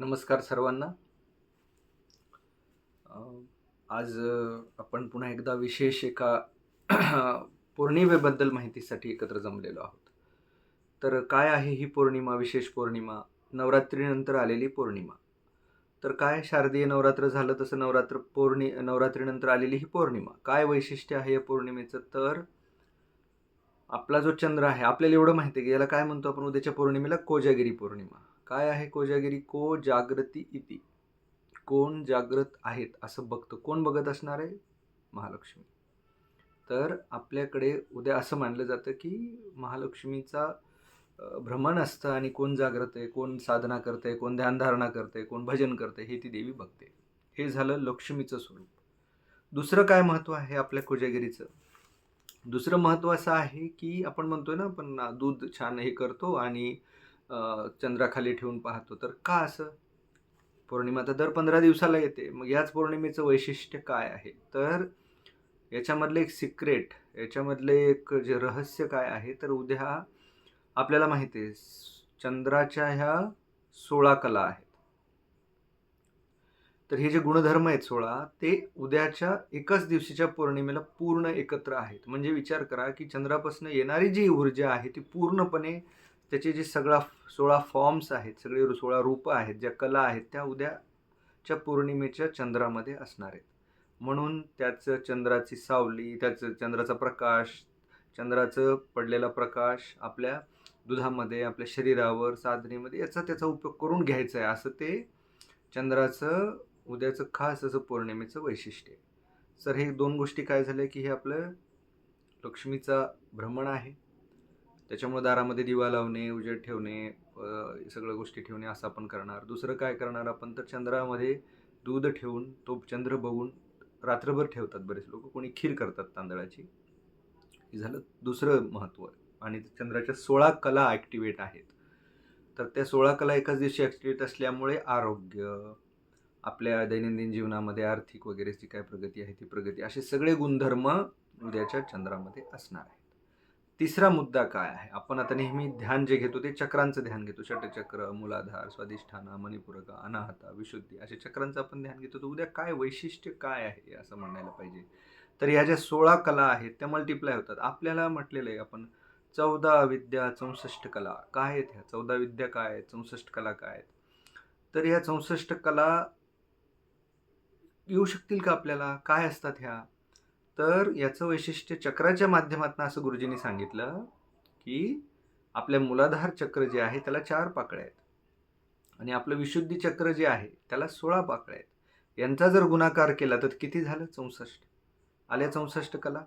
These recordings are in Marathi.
नमस्कार सर्वांना. आज आपण पुन्हा एकदा विशेष एका पौर्णिमेबद्दल माहितीसाठी एकत्र जमलेलो आहोत. तर काय आहे ही पौर्णिमा विशेष पौर्णिमा? नवरात्रीनंतर आलेली पौर्णिमा. तर काय शारदीय नवरात्र झालं तसं नवरात्र पौर्णि नवरात्रीनंतर आलेली ही पौर्णिमा? काय वैशिष्ट्य आहे या पौर्णिमेचं? तर आपला जो चंद्र आहे आपल्याला एवढं माहिती आहे की याला काय म्हणतो आपण? उद्याच्या पौर्णिमेला कोजागिरी पौर्णिमा. काय आहे कोजागिरी? को जागृती इति. कोण जागृत आहेत असं बघतं. कोण बघत असणार आहे? महालक्ष्मी. तर आपल्याकडे उद्या असं मानलं जातं की महालक्ष्मीचा भ्रमण असतं आणि कोण जागृत आहे कोण साधना करते कोण ध्यानधारणा करते कोण भजन करते हे ती देवी बघते. हे झालं लक्ष्मीचं स्वरूप. दुसरं काय महत्त्व आहे आपल्या कोजागिरीचं? दुसरं महत्त्व असं आहे की आपण म्हणतोय ना आपण दूध छान हे करतो आणि चंद्राखाली ठेवून पाहतो. तर का असं? पौर्णिमा तर दर पंधरा दिवसाला येते. मग याच पौर्णिमेचं वैशिष्ट्य काय आहे? तर याच्यामधले एक सिक्रेट याच्यामधले एक जे रहस्य काय आहे? तर उद्या आपल्याला माहिती आहे चंद्राच्या ह्या सोळा कला आहेत. तर हे जे गुणधर्म आहेत सोळा ते उद्याच्या एकाच दिवशीच्या पौर्णिमेला पूर्ण एकत्र आहेत. म्हणजे विचार करा की चंद्रापासून येणारी जी ऊर्जा आहे ती पूर्णपणे त्याचे जे सगळा सोळा फॉर्म्स आहेत सगळे सोळा रूपं आहेत ज्या कला आहेत त्या उद्याच्या पौर्णिमेच्या चंद्रामध्ये असणार आहेत. म्हणून त्याचं चंद्राची सावली त्याचं चंद्राचा प्रकाश चंद्राचं पडलेला प्रकाश आपल्या दुधामध्ये आपल्या शरीरावर साधनेमध्ये याचा त्याचा उपयोग करून घ्यायचा आहे. असं ते चंद्राचं उद्याचं खास असं पौर्णिमेचं वैशिष्ट्य आहे. सर हे दोन गोष्टी काय झाल्या की हे आपलं लक्ष्मीचा भ्रमण आहे. त्याच्यामुळे दारामध्ये दिवा लावणे उजेड ठेवणे सगळ्या गोष्टी ठेवणे असं आपण करणार. दुसरं काय करणार आपण? तर चंद्रामध्ये दूध ठेवून तो चंद्र बघून रात्रभर ठेवतात बरेच लोक. कोणी खीर करतात तांदळाची. हे झालं दुसरं महत्त्व. आणि चंद्राच्या सोळा कला ॲक्टिवेट आहेत. तर त्या सोळा कला एकाच दिवशी ॲक्टिवेट असल्यामुळे आरोग्य आपल्या दैनंदिन जीवनामध्ये आर्थिक वगैरे जी काय प्रगती आहे ती प्रगती असे सगळे गुणधर्म उद्याच्या चंद्रामध्ये असणार आहे तिसरा मुद्दा काय आहे? आपण आता नेहमी ध्यान जे घेतो ते चक्रांचं ध्यान घेतो. षटचक्र मूलाधार स्वादिष्ठाना मणिपुरका अनाहता विशुद्धी असे चक्रांचं आपण ध्यान घेतो. तर उद्या काय वैशिष्ट्य काय आहे असं म्हणायला पाहिजे? तर ह्या ज्या सोळा कला आहेत त्या मल्टिप्लाय होतात. आपल्याला म्हटलेलं आहे आपण चौदा विद्या चौसष्ट कला. काय आहेत ह्या? चौदा विद्या काय आहेत? चौसष्ट कला काय आहेत? तर ह्या चौसष्ट कला येऊ शकतील का आपल्याला? काय असतात ह्या? तर याचं वैशिष्ट्य चक्राच्या माध्यमातून असं गुरुजींनी सांगितलं की आपल्या मुलाधार चक्र जे आहे त्याला चार पाकळ्या आहेत. आणि आपलं विशुद्धी चक्र जे आहे त्याला सोळा पाकळ्या आहेत. यांचा जर गुणाकार केला तर किती झालं? चौसष्ट. आल्या चौसष्ट कला.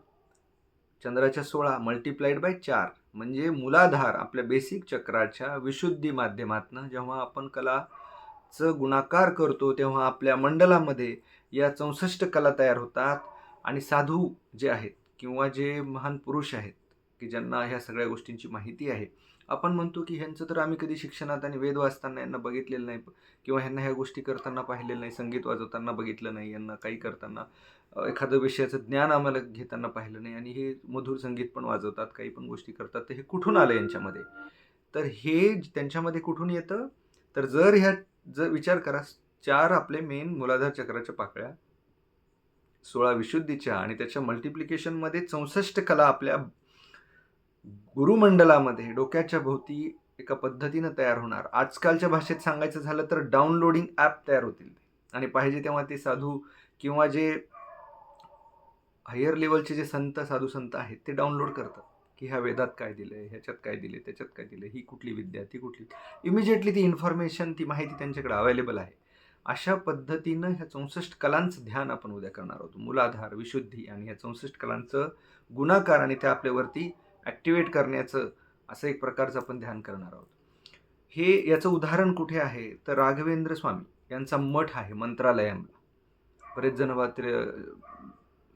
चंद्राच्या सोळा मल्टिप्लाइड बाय चार म्हणजे मूलाधार आपल्या बेसिक चक्राच्या विशुद्धी माध्यमातनं जेव्हा आपण कलाचं गुणाकार करतो तेव्हा आपल्या मंडलामध्ये या चौसष्ट कला तयार होतात. आणि साधू जे आहेत किंवा जे महान पुरुष आहेत की ज्यांना ह्या सगळ्या गोष्टींची माहिती आहे आपण म्हणतो की ह्यांचं तर आम्ही कधी शिक्षणात आणि वेद वाचताना यांना बघितलेलं नाही किंवा ह्यांना ह्या गोष्टी करताना पाहिलेलं नाही संगीत वाजवताना बघितलं नाही यांना काही करताना एखादं विषयाचं ज्ञान आम्हाला घेताना पाहिलं नाही आणि हे मधुर संगीत पण वाजवतात काही पण गोष्टी करतात तर हे कुठून आलं यांच्यामध्ये? तर हे त्यांच्यामध्ये कुठून येतं? तर जर ह्या जर विचार करा चार आपले मेन मुलाधार चक्राच्या पाकळ्या सोळा विशुद्धीच्या आणि त्याच्या मल्टिप्लिकेशनमध्ये चौसष्ट कला आपल्या गुरुमंडलामध्ये डोक्याच्या भोवती एका पद्धतीनं तयार होणार. आजकालच्या भाषेत सांगायचं झालं तर डाउनलोडिंग ॲप तयार होतील. आणि पाहिजे तेव्हा ते साधू किंवा जे हायर लेवलचे जे संत साधू संत आहेत ते डाउनलोड करतात. की ह्या वेदात काय दिलं आहे ह्याच्यात काय दिले त्याच्यात काय दिलं ही कुठली विद्या ती कुठली? इमिजिएटली ती इन्फॉर्मेशन ती माहिती त्यांच्याकडे अवेलेबल आहे. अशा पद्धतीनं ह्या चौसष्ट कलांचं ध्यान आपण उद्या करणार आहोत. मूलाधार विशुद्धी आणि ह्या चौसष्ट कलांचं गुणाकार आणि त्या आपल्यावरती ॲक्टिवेट करण्याचं असं एक प्रकारचं आपण ध्यान करणार आहोत. हे याचं उदाहरण कुठे आहे? तर राघवेंद्र स्वामी यांचा मठ आहे मंत्रालयांना बरेच जण मात्र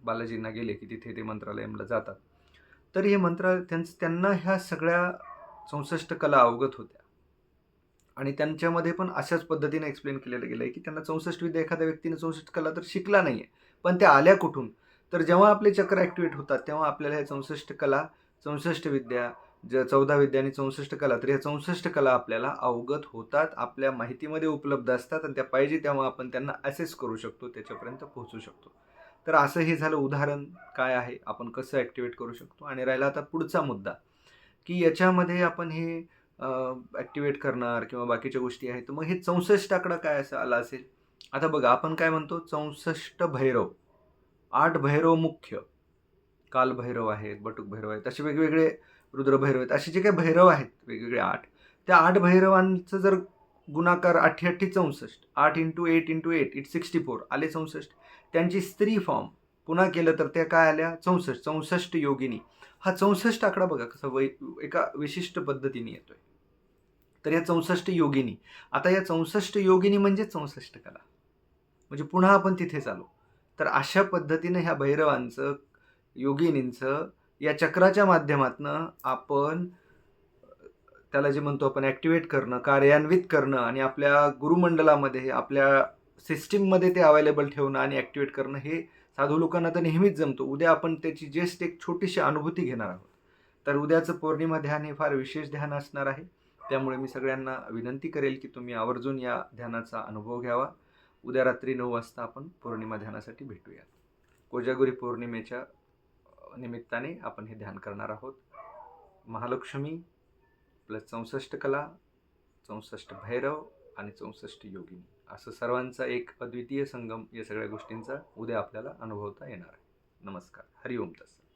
बालाजींना गेले की तिथे ते मंत्रालयांना जातात. तर हे मंत्रा त्यांचं त्यांना ह्या सगळ्या चौसष्ट कला अवगत होत्या. आणि त्यांच्यामध्ये पण अशाच पद्धतीने एक्सप्लेन केलेलं गेलं आहे की त्यांना चौसष्ट विद्या एखाद्या व्यक्तीने चौसष्ट कला तर शिकला नाही आहे पण त्या आल्या कुठून? तर जेव्हा आपले चक्र ॲक्टिवेट होतात तेव्हा आपल्याला ह्या चौसष्ट कला चौसष्ट विद्या ज चौदा विद्या आणि चौसष्ट कला तर ह्या चौसष्ट कला आपल्याला अवगत होतात आपल्या माहितीमध्ये उपलब्ध असतात आणि त्या पाहिजे तेव्हा आपण त्यांना ॲसेस करू शकतो त्याच्यापर्यंत पोहोचू शकतो. तर असं हे झालं उदाहरण काय आहे? आपण कसं ॲक्टिवेट करू शकतो? आणि राहिला आता पुढचा मुद्दा की याच्यामध्ये आपण हे ॲक्टिवेट करणार किंवा बाकीच्या गोष्टी आहेत. तर मग हे चौसष्ट आकडा काय असं आला असेल? आता बघा आपण काय म्हणतो? चौसष्ट भैरव. आठ भैरव मुख्य. काल भैरव आहेत बटुक भैरव आहेत असे वेगवेगळे रुद्रभैरव आहेत. असे जे काही भैरव आहेत वेगवेगळे आठ त्या आठ भैरवांचं जर गुणाकार अठ्ठी अठ्ठी चौसष्ट आठ into eight into eight it sixty four आले चौसष्ट. त्यांची स्त्री फॉर्म पुन्हा केलं तर त्या काय आल्या? चौसष्ट चौसष्ट योगिनी. हा चौसष्ट आकडा बघा कसा वै एका विशिष्ट पद्धतीने येतोय. तर या चौसष्ट योगिनी. आता या चौसष्ट योगिनी म्हणजे चौसष्ट कला. म्हणजे पुन्हा आपण तिथेच आलो तर अशा पद्धतीनं ह्या भैरवांचं योगिनींचं या चक्राच्या माध्यमातनं आपण त्याला जे म्हणतो आपण ॲक्टिवेट करणं कार्यान्वित करणं आणि आपल्या गुरुमंडलामध्ये आपल्या सिस्टीममध्ये ते अवेलेबल ठेवणं आणि ॲक्टिवेट करणं हे साधू लोकांना तर नेहमीच जमतो. उद्या आपण त्याची जस्ट एक छोटीशी अनुभूती घेणार आहोत. तर उद्याचं पौर्णिमा ध्यान हे फार विशेष ध्यान असणार आहे. त्यामुळे मी सगळ्यांना विनंती करेल की तुम्ही आवर्जून या ध्यानाचा अनुभव घ्यावा. उद्या रात्री नऊ वाजता आपण पौर्णिमा ध्यानासाठी भेटूयात. कोजागुरी पौर्णिमेच्या निमित्ताने आपण हे ध्यान करणार आहोत. महालक्ष्मी प्लस चौसष्ट कला चौसष्ट भैरव आणि चौसष्ट योगिनी. असं सर्वांचा एक अद्वितीय संगम या सगळ्या गोष्टींचा उद्या आपल्याला अनुभवता येणार आहे. नमस्कार. हरिओम तसं